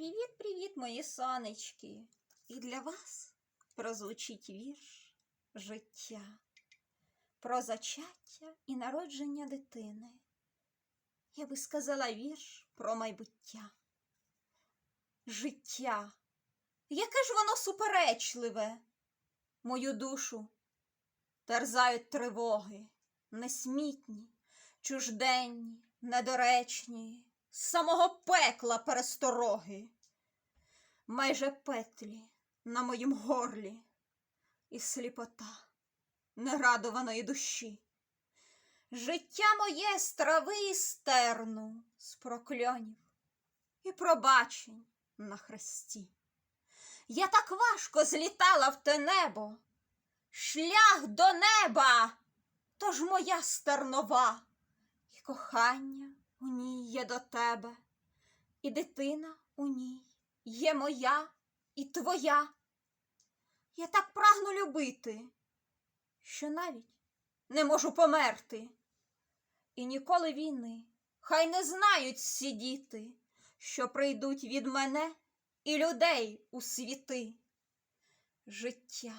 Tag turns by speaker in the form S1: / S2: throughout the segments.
S1: Привіт-привіт, мої сонечки! І для вас прозвучить вірш життя, про зачаття і народження дитини. Я би сказала вірш про майбуття. Життя, яке ж воно суперечливе, мою душу терзають тривоги, несмітні, чужденні, недоречні, самого пекла перестороги, майже петлі на моїм горлі і сліпота нерадованої душі. Життя моє з трави і стерну, з прокльонів і пробачень на хресті. Я так важко злітала в те небо, шлях до неба, тож моя стернова, і кохання у ній є до тебе, і дитина у ній є моя і твоя. Я так прагну любити, що навіть не можу померти. І ніколи війни хай не знають всі діти, що прийдуть від мене і людей у світи. Життя,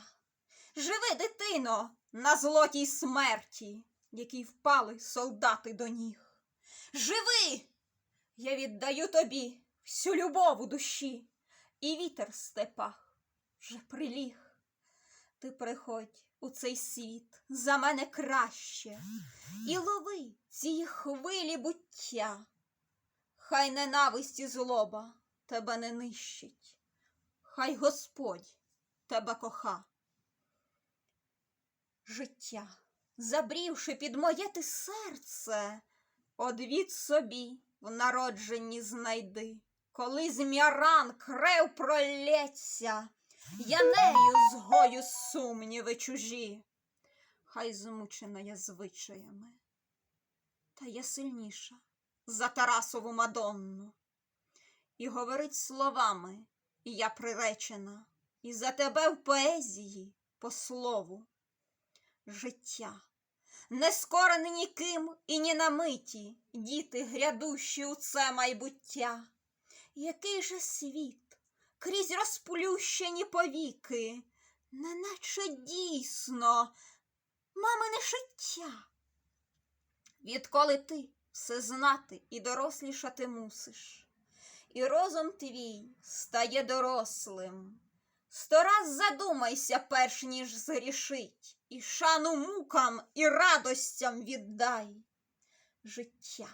S1: живи, дитино, на злотій смерті, якій впали солдати до ніг. Живи! Я віддаю тобі всю любов у душі, і вітер в степах вже приліг. Ти приходь у цей світ за мене краще, і лови ці хвилі буття. Хай ненависть і злоба тебе не нищить, хай Господь тебе коха. Життя, забрівши під моє ти серце, Одвід собі в народженні знайди, коли зм'яран крев пролється, я нею згою сумніви чужі, хай змучена я звичаями, та я сильніша за Тарасову Мадонну, і говорить словами я приречена, і за тебе в поезії по слову життя не скорене ніким і ні на миті, діти грядущі у це майбуття. Який же світ крізь розплющені повіки, неначе дійсно мамине життя. Відколи ти все знати і дорослішати мусиш, і розум твій стає дорослим. Сто раз задумайся, перш ніж згрішить, і шану мукам і радостям віддай. Життя,